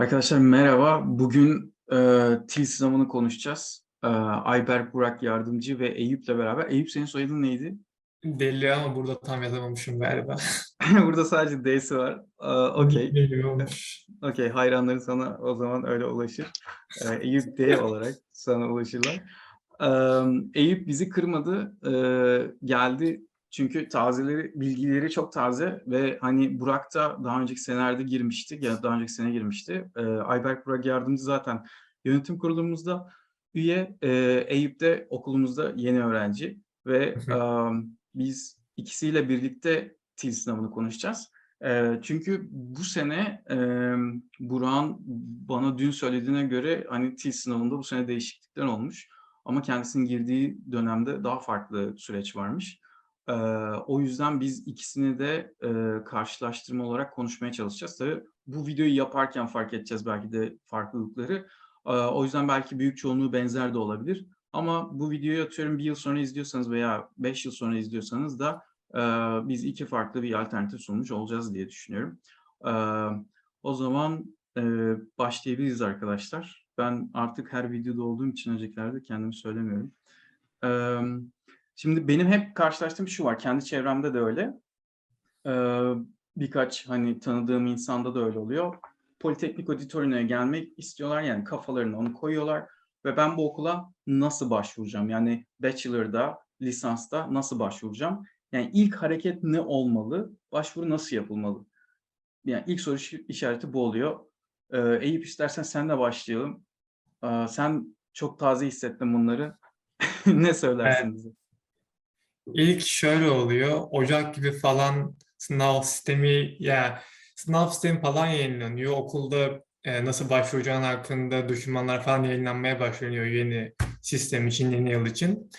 Arkadaşlar merhaba. Bugün e, TİL sınavını konuşacağız. E, Ayberk Burak Yardımcı ve Eyüp'le beraber. Eyüp senin soyadın neydi? Belli ama burada tam yazamamışım galiba. Burada sadece D'si var. E, Okey. Okey. Hayranların sana o zaman öyle ulaşır. E, Eyüp D olarak sana ulaşırlar. E, Eyüp bizi kırmadı. E, geldi. Çünkü tazeleri, bilgileri çok taze ve hani Burak da daha önceki senelerde girmişti. Ya daha önceki sene girmişti. E, Ayberk Burak Yardımcı zaten yönetim kurulumuzda üye. E, Eyüp de okulumuzda yeni öğrenci ve e, biz ikisiyle birlikte TİL sınavını konuşacağız. E, çünkü bu sene e, Burak'ın bana dün söylediğine göre hani TİL sınavında bu sene değişiklikler olmuş. Ama kendisinin girdiği dönemde daha farklı süreç varmış. O yüzden biz ikisini de e, karşılaştırma olarak konuşmaya çalışacağız. Tabii bu videoyu yaparken fark edeceğiz belki de farklılıkları. Ee, o yüzden belki büyük çoğunluğu benzer de olabilir. Ama bu videoyu atıyorum bir yıl sonra izliyorsanız veya beş yıl sonra izliyorsanız da e, biz iki farklı bir alternatif sunmuş olacağız diye düşünüyorum. Ee, o zaman e, başlayabiliriz arkadaşlar. Ben artık her videoda olduğum için öncekilerde kendimi söylemiyorum. Ee, Şimdi benim hep karşılaştığım şu var. Kendi çevremde de öyle. Ee, birkaç hani tanıdığım insanda da öyle oluyor. Politeknik Auditorium'a gelmek istiyorlar. Yani kafalarına onu koyuyorlar. Ve ben bu okula nasıl başvuracağım? Yani bachelor'da, lisansta nasıl başvuracağım? Yani ilk hareket ne olmalı? Başvuru nasıl yapılmalı? Yani ilk soru işareti bu oluyor. Ee, Eyüp istersen sen de başlayalım. Ee, sen çok taze hissettin bunları. ne söylersin Evet. bize? İlk şöyle oluyor. Ocak gibi falan sınav sistemi ya sınav sistemi falan yayınlanıyor. Okulda e, nasıl başvuracağın hakkında dokümanlar falan yayınlanmaya başlanıyor yeni sistem için, yeni yıl için.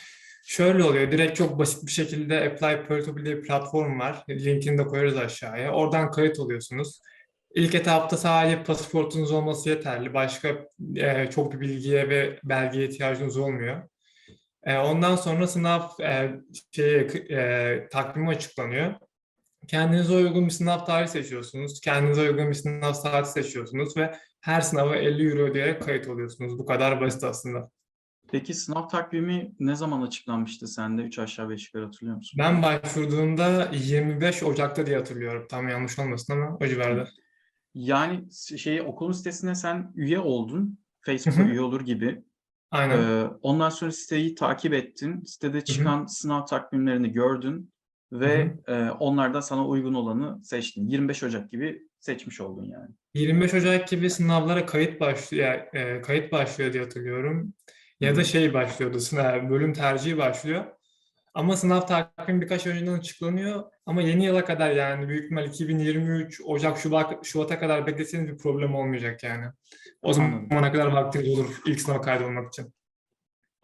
Şöyle oluyor. Direkt çok basit bir şekilde Apply Portal diye bir platform var. Linkini de koyarız aşağıya. Oradan kayıt oluyorsunuz. İlk etapta sadece pasaportunuz olması yeterli. Başka e, çok bir bilgiye ve belgeye ihtiyacınız olmuyor. E, ondan sonra sınav e, şey, e, takvimi açıklanıyor. Kendinize uygun bir sınav tarihi seçiyorsunuz. Kendinize uygun bir sınav saati seçiyorsunuz ve her sınava 50 euro ödeyerek kayıt oluyorsunuz. Bu kadar basit aslında. Peki sınav takvimi ne zaman açıklanmıştı sende? 3 aşağı 5 yukarı hatırlıyor musun? Ben başvurduğumda 25 Ocak'ta diye hatırlıyorum. Tam yanlış olmasın ama o civarda. Yani şey okulun sitesine sen üye oldun. Facebook'a üye olur gibi. Aynen. Ee, ondan sonra siteyi takip ettin. Sitede çıkan sınav takvimlerini gördün ve e, onlardan sana uygun olanı seçtin. 25 Ocak gibi seçmiş oldun yani. 25 Ocak gibi sınavlara kayıt başlıyor, e, kayıt başlıyor diye hatırlıyorum. Ya Hı da hı. şey başlıyordu, sınav, bölüm tercihi başlıyor. Ama sınav takvimi birkaç ay önceden açıklanıyor. Ama yeni yıla kadar yani büyük ihtimal 2023 Ocak, Şubat, Şubat'a kadar bekleseniz bir problem olmayacak yani. O zamana kadar vaktiniz olur ilk sınava kaydolmak için.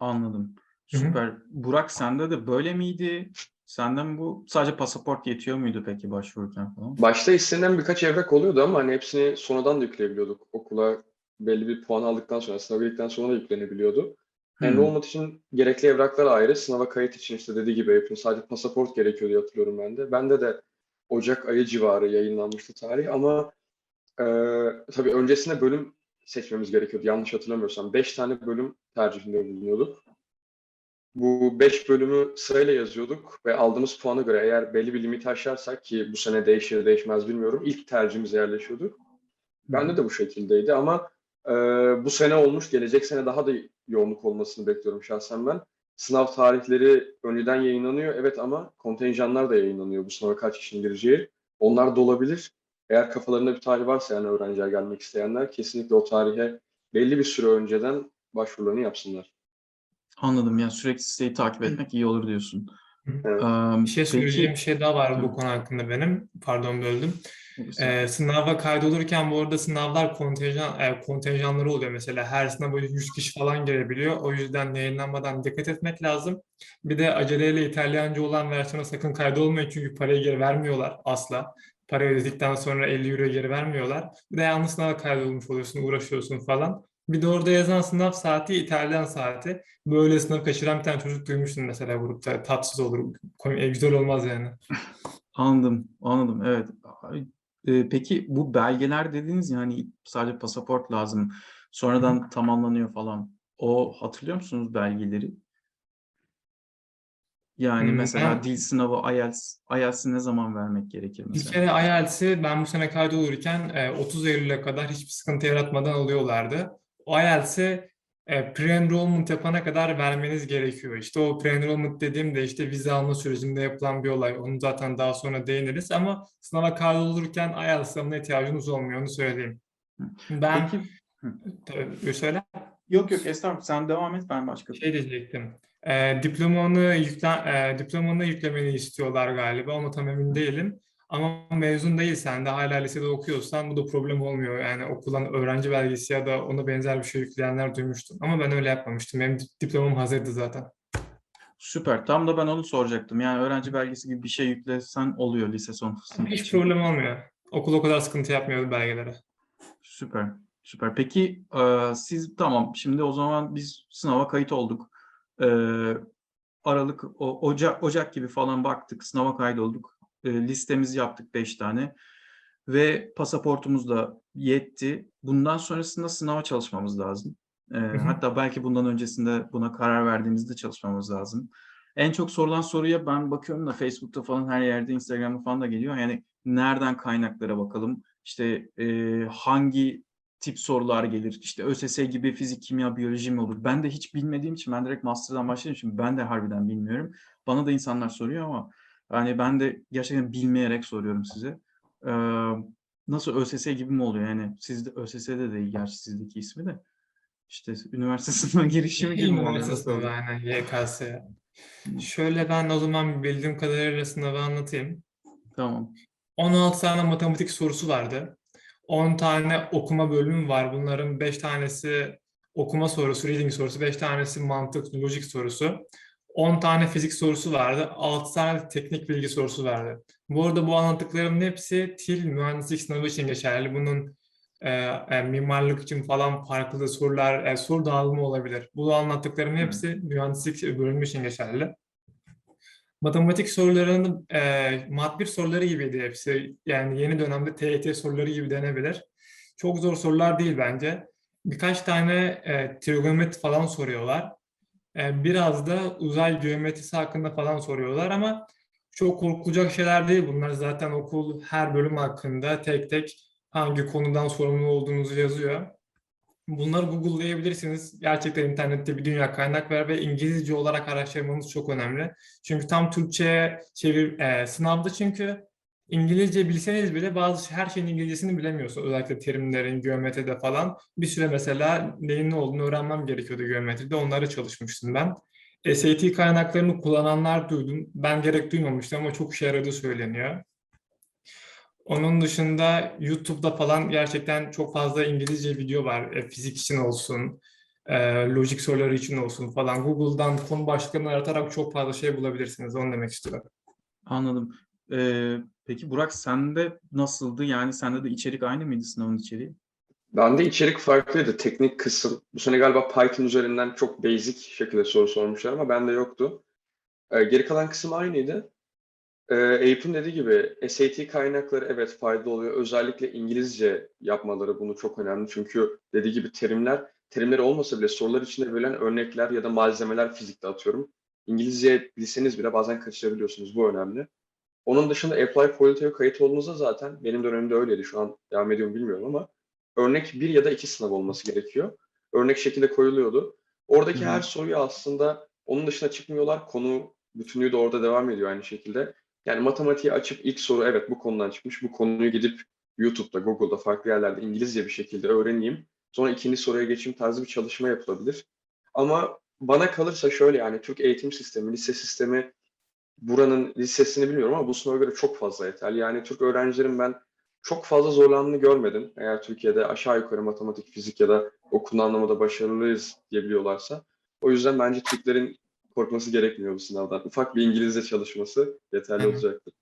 Anladım. Süper. Burak sende de böyle miydi? Senden bu sadece pasaport yetiyor muydu peki başvururken falan? Başta istenilen birkaç evrak oluyordu ama hani hepsini sonradan da yükleyebiliyorduk. Okula belli bir puan aldıktan sonra, sınava girdikten sonra da yüklenebiliyordu. Hmm. Enrollment için gerekli evraklar ayrı, sınava kayıt için işte dediği gibi hepsinin sadece pasaport gerekiyor diye hatırlıyorum ben de. Bende de Ocak ayı civarı yayınlanmıştı tarih ama e, tabii öncesinde bölüm seçmemiz gerekiyordu. Yanlış hatırlamıyorsam 5 tane bölüm tercihinde bulunuyorduk. Bu 5 bölümü sırayla yazıyorduk ve aldığımız puana göre eğer belli bir limiti aşarsak ki bu sene değişir değişmez bilmiyorum ilk tercihimize yerleşiyorduk. Bende de bu şekildeydi ama e, bu sene olmuş gelecek sene daha da yoğunluk olmasını bekliyorum şahsen ben. Sınav tarihleri önceden yayınlanıyor evet ama kontenjanlar da yayınlanıyor bu sınava kaç kişinin gireceği. Onlar da olabilir. Eğer kafalarında bir tarih varsa yani öğrenciler gelmek isteyenler kesinlikle o tarihe belli bir süre önceden başvurularını yapsınlar. Anladım. Yani sürekli siteyi takip etmek iyi olur diyorsun. Evet. Eee, Bir şey söyleyeceğim bir şey daha var bu konu hakkında benim. Pardon böldüm. Ee, sınava kaydolurken bu arada sınavlar kontenjan, e, kontenjanları oluyor mesela. Her sınava 100 kişi falan girebiliyor. O yüzden yayınlanmadan dikkat etmek lazım. Bir de aceleyle İtalyanca olan versiyona sakın kaydolmayın çünkü parayı geri vermiyorlar asla. Para ödedikten sonra 50 euro geri vermiyorlar. Bir de yanlış sınava kaydolmuş oluyorsun, uğraşıyorsun falan. Bir de orada yazan sınav saati İtalyan saati. Böyle sınav kaçıran bir tane çocuk duymuştum mesela grupta. Tatsız olur, e, güzel olmaz yani. Anladım, anladım. Evet. Peki bu belgeler dediğiniz yani sadece pasaport lazım. Sonradan tamamlanıyor falan. O hatırlıyor musunuz belgeleri? Yani Hmm, mesela ben- dil sınavı IELTS, IELTS'i ne zaman vermek gerekir Bir mesela? kere IELTS'i ben bu sene kaydolurken e, 30 Eylül'e kadar hiçbir sıkıntı yaratmadan alıyorlardı. O IELTS'i e, pre-enrollment yapana kadar vermeniz gerekiyor. İşte o pre-enrollment dediğimde işte vize alma sürecinde yapılan bir olay. Onu zaten daha sonra değiniriz ama sınava kaydolurken IELTS sınavına ihtiyacınız olmuyor onu söyleyeyim. Ben Peki Tabii, söyle. yok yok estağfurullah sen devam et ben başka. Şey diyecektim. E, diplomanı yükle, e, diplomanı yüklemeni istiyorlar galiba ama tam emin değilim. Ama mezun değilsen de hala lisede okuyorsan bu da problem olmuyor. Yani okulan öğrenci belgesi ya da ona benzer bir şey yükleyenler duymuştum. Ama ben öyle yapmamıştım. Benim dip- diplomam hazırdı zaten. Süper. Tam da ben onu soracaktım. Yani öğrenci belgesi gibi bir şey yüklesen oluyor lise son sınıf Hiç için. problem olmuyor. Okul o kadar sıkıntı yapmıyor belgelere. Süper. Süper. Peki e, siz tamam şimdi o zaman biz sınava kayıt olduk. E, Aralık, o, Ocak, Ocak gibi falan baktık. Sınava kaydolduk. E, listemizi yaptık 5 tane. Ve pasaportumuz da yetti. Bundan sonrasında sınava çalışmamız lazım. E, hatta belki bundan öncesinde buna karar verdiğimizde çalışmamız lazım. En çok sorulan soruya ben bakıyorum da Facebook'ta falan her yerde, Instagram'da falan da geliyor. Yani nereden kaynaklara bakalım? İşte e, hangi tip sorular gelir? İşte ÖSS gibi fizik, kimya, biyoloji mi olur? Ben de hiç bilmediğim için ben direkt master'dan başladığım için ben de harbiden bilmiyorum. Bana da insanlar soruyor ama yani ben de gerçekten bilmeyerek soruyorum size. Ee, nasıl ÖSS gibi mi oluyor? Yani sizde ÖSS'de değil gerçi sizdeki ismi de. İşte üniversite sınavına girişimi gibi mi oluyor? Üniversite sınavı aynen YKS. Şöyle ben o zaman bildiğim kadarıyla sınavı anlatayım. Tamam. 16 tane matematik sorusu vardı. 10 tane okuma bölümü var. Bunların 5 tanesi okuma sorusu, reading sorusu, 5 tanesi mantık, lojik sorusu. 10 tane fizik sorusu vardı. 6 tane teknik bilgi sorusu vardı. Bu arada bu anlattıklarımın hepsi TİL mühendislik sınavı için geçerli. Bunun e, e, mimarlık için falan farklı sorular, e, soru dağılımı olabilir. Bu anlattıklarımın hepsi mühendislik bölümü için geçerli. Matematik sorularının e, mat 1 soruları gibiydi hepsi. Yani yeni dönemde TYT soruları gibi denebilir. Çok zor sorular değil bence. Birkaç tane e, trigonometri falan soruyorlar. E, biraz da uzay geometrisi hakkında falan soruyorlar ama çok korkulacak şeyler değil bunlar. Zaten okul her bölüm hakkında tek tek hangi konudan sorumlu olduğunuzu yazıyor. Bunları Google'layabilirsiniz. Gerçekten internette bir dünya kaynak var ve İngilizce olarak araştırmanız çok önemli. Çünkü tam Türkçe'ye çevir e, sınavda çünkü İngilizce bilseniz bile bazı her şeyin İngilizcesini bilemiyorsun. Özellikle terimlerin, geometride falan. Bir süre mesela neyin ne olduğunu öğrenmem gerekiyordu geometride. Onlara çalışmıştım ben. SAT kaynaklarını kullananlar duydum. Ben gerek duymamıştım ama çok işe yaradığı söyleniyor. Onun dışında YouTube'da falan gerçekten çok fazla İngilizce video var. E, fizik için olsun, e, lojik soruları için olsun falan. Google'dan konu başlıklarını aratarak çok fazla şey bulabilirsiniz. Onu demek istiyorum. Anladım. Ee, peki Burak sende nasıldı? Yani sende de içerik aynı mıydı sınavın içeriği? Bende içerik farklıydı. Teknik kısım. Bu sene galiba Python üzerinden çok basic şekilde soru sormuşlar ama bende yoktu. Ee, geri kalan kısım aynıydı. Ee, Eyüp'ün dediği gibi SAT kaynakları evet faydalı oluyor. Özellikle İngilizce yapmaları bunu çok önemli. Çünkü dediği gibi terimler, terimleri olmasa bile sorular içinde verilen örnekler ya da malzemeler fizikte atıyorum. İngilizce bilseniz bile bazen kaçırabiliyorsunuz. Bu önemli. Onun dışında Apply Polite'ye kayıt olduğunuzda zaten benim dönemimde öyleydi. Şu an devam ediyor mu bilmiyorum ama örnek bir ya da iki sınav olması gerekiyor. Örnek şekilde koyuluyordu. Oradaki hı. her soruyu aslında onun dışına çıkmıyorlar. Konu bütünlüğü de orada devam ediyor aynı şekilde. Yani matematiği açıp ilk soru evet bu konudan çıkmış. Bu konuyu gidip YouTube'da, Google'da, farklı yerlerde İngilizce bir şekilde öğreneyim. Sonra ikinci soruya geçeyim tarzı bir çalışma yapılabilir. Ama bana kalırsa şöyle yani Türk eğitim sistemi, lise sistemi buranın lisesini bilmiyorum ama bu sınava göre çok fazla yeterli. Yani Türk öğrencilerin ben çok fazla zorlandığını görmedim. Eğer Türkiye'de aşağı yukarı matematik, fizik ya da okul anlamında başarılıyız diyebiliyorlarsa. O yüzden bence Türklerin korkması gerekmiyor bu sınavdan. Ufak bir İngilizce çalışması yeterli hı. olacaktır.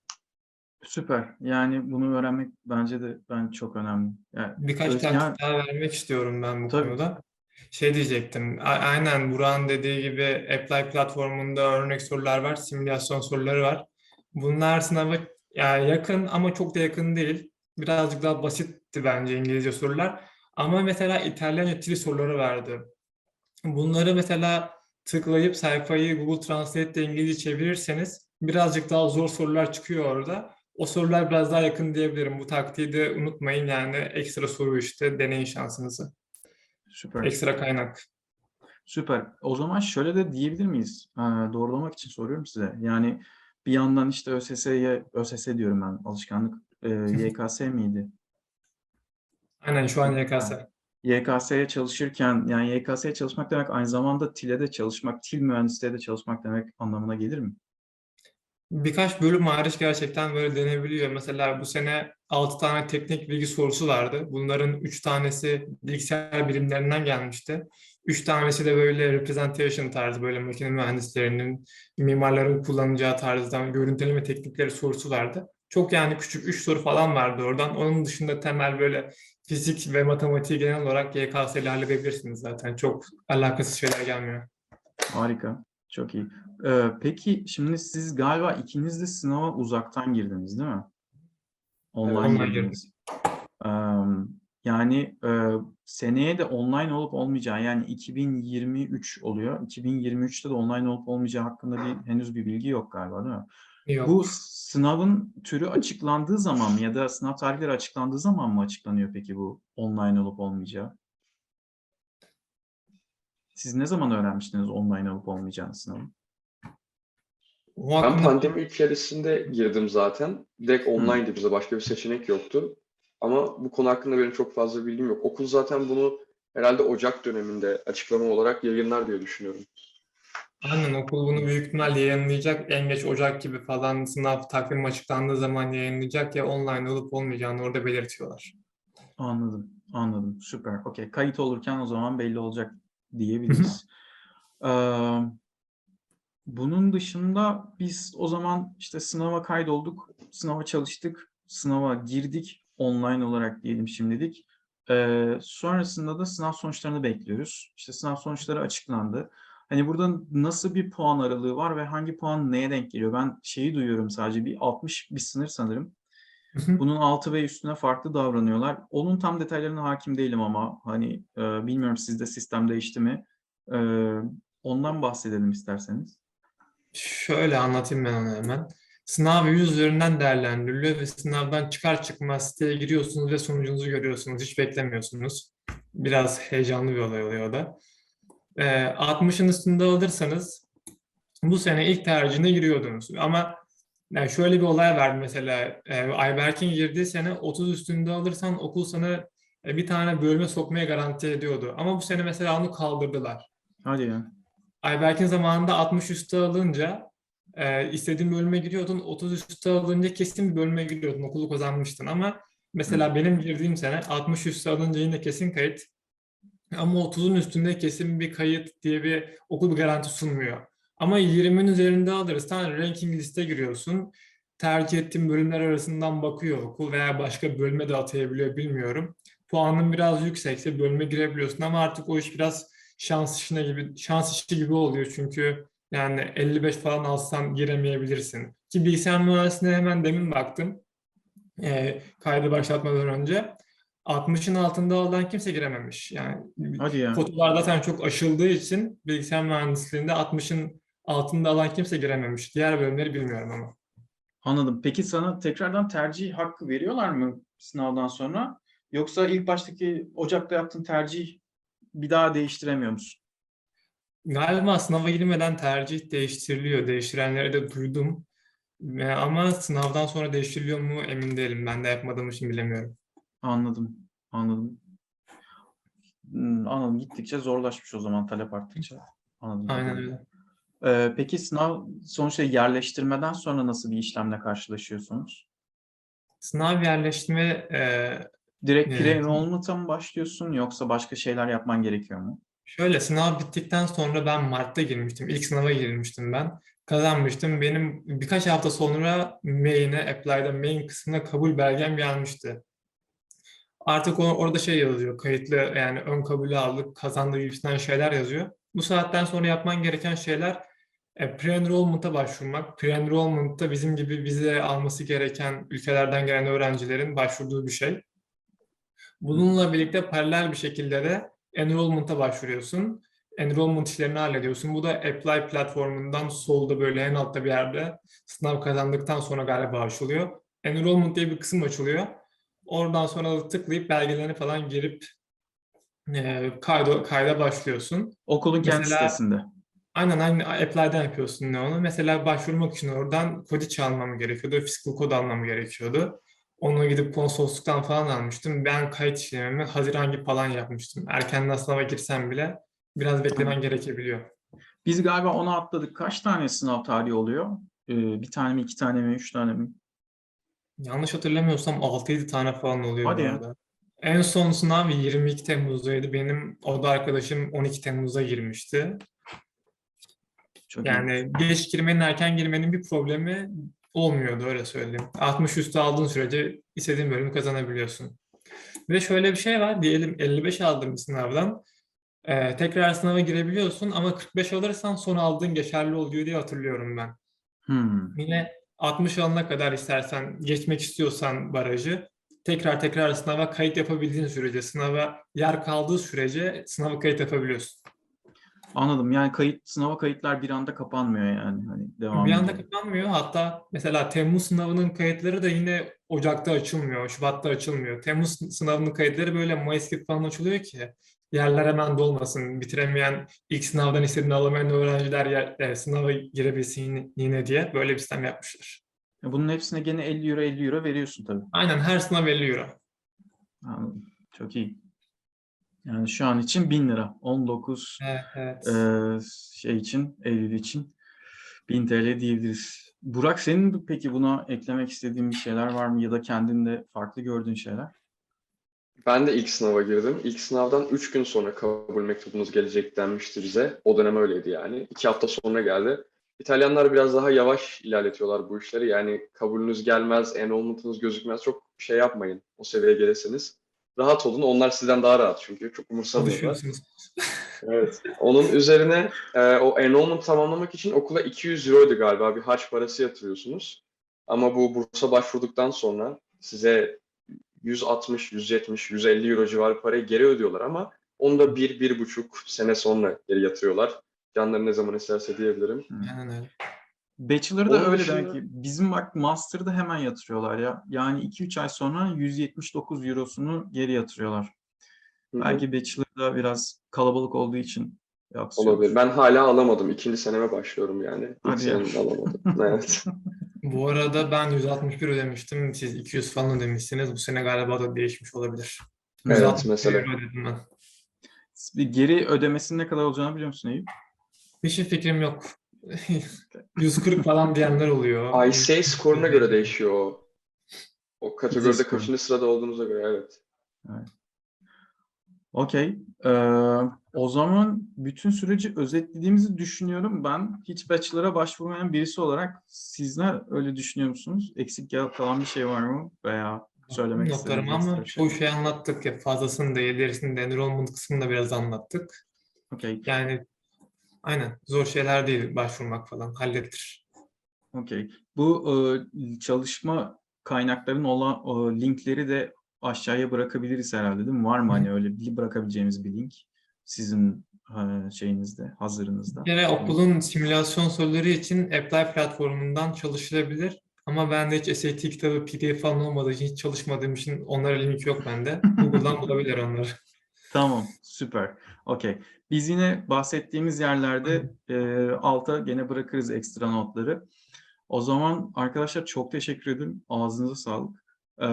Süper. Yani bunu öğrenmek bence de ben çok önemli. Yani, Birkaç yani- daha vermek istiyorum ben bu Tabii. konuda. Şey diyecektim, aynen Burak'ın dediği gibi Apply platformunda örnek sorular var, simülasyon soruları var. Bunlar sınava yani yakın ama çok da yakın değil. birazcık daha basitti bence İngilizce sorular. Ama mesela İtalyanca dil soruları verdi. Bunları mesela tıklayıp sayfayı Google Translate ile İngilizce çevirirseniz birazcık daha zor sorular çıkıyor orada. O sorular biraz daha yakın diyebilirim. Bu taktiği de unutmayın yani ekstra soru işte deneyin şansınızı. Süper. Ekstra kaynak. Süper. O zaman şöyle de diyebilir miyiz? Ee, doğrulamak için soruyorum size. Yani bir yandan işte ÖSS'ye, ÖSS diyorum ben alışkanlık. Ee, YKS miydi? Aynen şu an YKS. YKS'ye çalışırken yani YKS'ye çalışmak demek aynı zamanda TİL'e de çalışmak, TİL mühendisliğe de çalışmak demek anlamına gelir mi? Birkaç bölüm hariç gerçekten böyle denebiliyor. Mesela bu sene 6 tane teknik bilgi sorusu vardı. Bunların 3 tanesi bilgisayar bilimlerinden gelmişti. 3 tanesi de böyle representation tarzı, böyle makine mühendislerinin, mimarların kullanacağı tarzdan görüntüleme teknikleri sorusu vardı. Çok yani küçük 3 soru falan vardı oradan. Onun dışında temel böyle fizik ve matematiği genel olarak YKS ile halledebilirsiniz zaten. Çok alakasız şeyler gelmiyor. Harika. Çok iyi. Ee, peki şimdi siz galiba ikiniz de sınava uzaktan girdiniz değil mi? Online girdiniz. Ee, yani e, seneye de online olup olmayacağı yani 2023 oluyor. 2023'te de online olup olmayacağı hakkında bir henüz bir bilgi yok galiba değil mi? Yok. Bu sınavın türü açıklandığı zaman mı ya da sınav tarihleri açıklandığı zaman mı açıklanıyor peki bu online olup olmayacağı? Siz ne zaman öğrenmiştiniz online olup olmayacağını sınavın? O Ben hakkında pandemi içerisinde girdim zaten. Direkt online'dı bize başka bir seçenek yoktu. Ama bu konu hakkında benim çok fazla bilgim yok. Okul zaten bunu herhalde Ocak döneminde açıklama olarak yayınlar diye düşünüyorum. Aynen okul bunu büyük ihtimalle yayınlayacak. En geç Ocak gibi falan sınav takvimi açıklandığı zaman yayınlayacak ya online olup olmayacağını orada belirtiyorlar. Anladım, anladım. Süper. Okey. Kayıt olurken o zaman belli olacak diyebiliriz. Eee, bunun dışında biz o zaman işte sınava kaydolduk, sınava çalıştık, sınava girdik online olarak diyelim şimdilik. Eee, sonrasında da sınav sonuçlarını bekliyoruz. İşte sınav sonuçları açıklandı. Hani burada nasıl bir puan aralığı var ve hangi puan neye denk geliyor? Ben şeyi duyuyorum sadece bir 60 bir sınır sanırım. Bunun altı ve üstüne farklı davranıyorlar. Onun tam detaylarına hakim değilim ama hani e, bilmiyorum sizde sistem değişti mi? E, ondan bahsedelim isterseniz. Şöyle anlatayım ben onu hemen. Sınav 100 üzerinden değerlendiriliyor ve sınavdan çıkar çıkmaz siteye giriyorsunuz ve sonucunuzu görüyorsunuz. Hiç beklemiyorsunuz. Biraz heyecanlı bir olay oluyor o da. Ee, 60'ın üstünde alırsanız bu sene ilk tercihine giriyordunuz. Ama yani şöyle bir olay var mesela e, Ayberk'in girdiği sene 30 üstünde alırsan okul sana e, bir tane bölüme sokmaya garanti ediyordu. Ama bu sene mesela onu kaldırdılar. Hadi ya. Ayberk'in zamanında 60 üstü alınca e, istediğin bölüme giriyordun. 30 üstü alınca kesin bir bölüme giriyordun. Okulu kazanmıştın ama mesela benim girdiğim sene 60 üstü alınca yine kesin kayıt. Ama 30'un üstünde kesin bir kayıt diye bir okul bir garanti sunmuyor. Ama 20'nin üzerinde alırsan ranking liste giriyorsun. Tercih ettiğin bölümler arasından bakıyor okul veya başka bölüme de atayabiliyor bilmiyorum. Puanın biraz yüksekse bölüme girebiliyorsun ama artık o iş biraz şans işine gibi şans işi gibi oluyor çünkü yani 55 falan alsan giremeyebilirsin. Ki bilgisayar mühendisliğine hemen demin baktım. Ee, kaydı başlatmadan önce 60'ın altında alan kimse girememiş. Yani Hadi ya. kotalar zaten çok aşıldığı için bilgisayar mühendisliğinde 60'ın altında alan kimse girememiş. Diğer bölümleri bilmiyorum ama. Anladım. Peki sana tekrardan tercih hakkı veriyorlar mı sınavdan sonra? Yoksa ilk baştaki Ocak'ta yaptığın tercih bir daha değiştiremiyor musun? Galiba sınava girmeden tercih değiştiriliyor. Değiştirenleri de duydum. Ama sınavdan sonra değiştiriliyor mu emin değilim. Ben de yapmadığım için bilemiyorum. Anladım, anladım. Hmm, Anladım. Gittikçe zorlaşmış o zaman talep arttıkça. Anladım. Aynen öyle. Ee, peki sınav sonuçta yerleştirmeden sonra nasıl bir işlemle karşılaşıyorsunuz? Sınav yerleştirme e, Direkt Evet. pre-enrollment'a mı başlıyorsun yoksa başka şeyler yapman gerekiyor mu? şöyle sınav bittikten sonra ben Mart'ta girmiştim. İlk sınava girmiştim ben. Kazanmıştım. Benim birkaç hafta sonra main'e, apply'da main kısmına kabul belgem gelmişti. Artık o- orada şey yazıyor. Kayıtlı yani ön kabulü aldık, kazandığı gibisinden şeyler yazıyor. Bu saatten sonra yapman gereken şeyler E, pre-enrollment'a başvurmak. Pre-enrollment'ta bizim gibi vize alması gereken ülkelerden gelen öğrencilerin başvurduğu bir şey. Bununla birlikte paralel bir şekilde de enrollment'a başvuruyorsun. Enrollment işlerini hallediyorsun. Bu da Apply platformundan solda böyle en altta bir yerde sınav kazandıktan sonra galiba açılıyor. Enrollment diye bir kısım açılıyor. Oradan sonra da tıklayıp belgelerini falan girip e, kayda, kayda başlıyorsun. Okulun kendi Mesela- sitesinde. Aynen aynı Apply'den yapıyorsun ne onu. Mesela başvurmak için oradan kodiçi almam gerekiyordu. Physical kod almam gerekiyordu. Onu gidip konsolosluktan falan almıştım. Ben kayıt işlemimi Haziran gibi falan yapmıştım. Erkenden sınava girsem bile biraz beklemen gerekebiliyor. Biz galiba ona atladık. Kaç tane sınav tarihi oluyor? Ee, bir tane mi, iki tane mi, üç tane mi? Yanlış hatırlamıyorsam 6-7 tane falan oluyor Hadi ya. En son sınav 22 Temmuz'daydı. Benim oda arkadaşım 12 Temmuz'a girmişti. Çok iyi. Yani geç girmenin, erken girmenin bir problemi olmuyordu öyle söyleyeyim. 60 üstü aldığın sürece istediğin bölümü kazanabiliyorsun. Ve şöyle bir şey var. Diyelim 55 aldın bir sınavdan. Ee, tekrar sınava girebiliyorsun ama 45 alırsan son aldığın geçerli oluyor diye hatırlıyorum ben. Hmm. Yine 60 alana kadar istersen geçmek istiyorsan barajı tekrar tekrar sınava kayıt yapabildiğin sürece sınava yer kaldığı sürece sınava kayıt yapabiliyorsun. Anladım. Yani kayıt sınava kayıtlar bir anda kapanmıyor yani. Hani Bir anda kapanmıyor. Hatta mesela Temmuz sınavının kayıtları da yine Ocak'ta açılmıyor, Şubat'ta açılmıyor. Temmuz sınavının kayıtları böyle Mayıs gibi falan açılıyor ki yerler hemen dolmasın. Bitiremeyen, ilk sınavdan istediğini alamayan öğrenciler yer, e, sınava girebilsin yine, diye böyle bir sistem yapmışlar. Ya Bunun hepsine gene 50 euro 50 euro veriyorsun tabii. Aynen her sınav 50 euro. Anladım. Çok iyi. Yani şu an için 1000 lira. 19 Evet, evet. eee, şey için, Eylül için 1000 TL diyebiliriz. Burak senin peki buna eklemek istediğin bir şeyler var mı ya da kendinde farklı gördüğün şeyler? Ben de ilk sınava girdim. İlk sınavdan 3 gün sonra kabul mektubunuz gelecek denmişti bize. O dönem öyleydi yani. 2 hafta sonra geldi. İtalyanlar biraz daha yavaş ilerletiyorlar bu işleri. Yani kabulünüz gelmez, enrollment'ınız gözükmez. Çok şey yapmayın o seviyeye gelirseniz. Rahat olun. Onlar sizden daha rahat çünkü. Çok umursamıyorlar. Evet. Onun üzerine e, o enrollment tamamlamak için okula 200 euroydu galiba bir harç parası yatırıyorsunuz. Ama bu bursa başvurduktan sonra size 160, 170, 150 euro civarı parayı geri ödüyorlar ama onu da bir, bir buçuk sene sonra geri yatırıyorlar. Canları ne zaman isterse diyebilirim. Aynen öyle. Bachelor'da Onun öyle dışında- demek ki. Bizim bak Master'da hemen yatırıyorlar ya. Yani 2-3 ay sonra 179 eurosunu geri yatırıyorlar. Hı hı. Belki Bachelor'da biraz kalabalık olduğu için yatsıyor. Olabilir. Ben hala alamadım. İkinci seneme başlıyorum yani. İlk senemde alamadım. Evet. Bu arada ben 161 ödemiştim. Siz 200 falan ödemişsiniz. Bu sene galiba da değişmiş olabilir. Evet, 161 mesela. ödedim ben. Bir Geri ödemesinin ne kadar olacağını biliyor musun Eyüp? Hiçbir fikrim yok. 140 falan diyenler oluyor. ICA skoruna göre değişiyor o. O kategoride kaçıncı sırada olduğunuza göre evet. Okey. Ee, o zaman bütün süreci özetlediğimizi düşünüyorum. Ben hiç Bachelor'a başvurmayan birisi olarak sizler öyle düşünüyor musunuz? Eksik kal- kalan bir şey var mı? Veya söylemek Notlarım ama çoğu şey anlattık ya. Fazlasını da ilerisini de enrollment kısmını da biraz anlattık. Okey. Yani aynen zor şeyler değil başvurmak falan halledilir. Okey. Bu e, çalışma kaynaklarının olan e, linkleri de aşağıya bırakabiliriz herhalde değil mi? Var mı hani öyle bir bırakabileceğimiz bir link sizin şeyinizde, hazırınızda? Bir kere okulun simülasyon soruları için Apply platformundan çalışılabilir. Ama bende hiç SAT kitabı PDF falan olmadığı için hiç çalışmadığım için onlara link yok bende. Google'dan bulabilir onları. Tamam, süper. Okey. Biz yine bahsettiğimiz yerlerde e, alta gene bırakırız ekstra notları. O zaman arkadaşlar çok teşekkür ederim. Ağzınıza sağlık. Ee,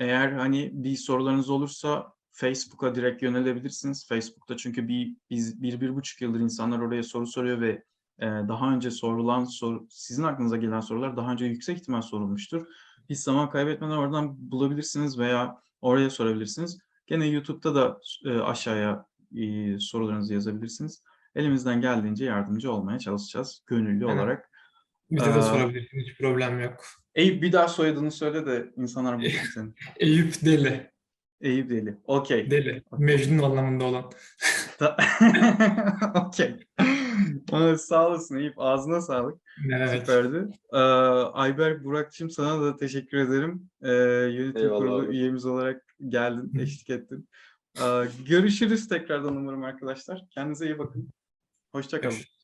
eğer hani bir sorularınız olursa Facebook'a direkt yönelebilirsiniz. Facebook'ta çünkü bir biz bir, bir buçuk yıldır insanlar oraya soru soruyor ve e, daha önce sorulan soru, sizin aklınıza gelen sorular daha önce yüksek ihtimal sorulmuştur. Hiç zaman kaybetmeden oradan bulabilirsiniz veya oraya sorabilirsiniz. Gene YouTube'da da e, aşağıya e, sorularınızı yazabilirsiniz. Elimizden geldiğince yardımcı olmaya çalışacağız gönüllü Aynen. olarak. Bize de sorabilirsiniz. Hiç problem yok. Eyüp bir daha soyadını söyle de insanlar bulsun seni. Eyüp Deli. Eyüp Deli. Okey. Deli. Mecnun anlamında olan. Okey. Sağ olasın Eyüp. Ağzına sağlık. Demek? Süperdi. Ee, Ayberk, Burak'cığım sana da teşekkür ederim. Ee, yönetim Eyvallah kurulu abi. üyemiz olarak geldin, eşlik ettin. Ee, görüşürüz tekrardan umarım arkadaşlar. Kendinize iyi bakın. Hoşça kalın. Görüşürüz.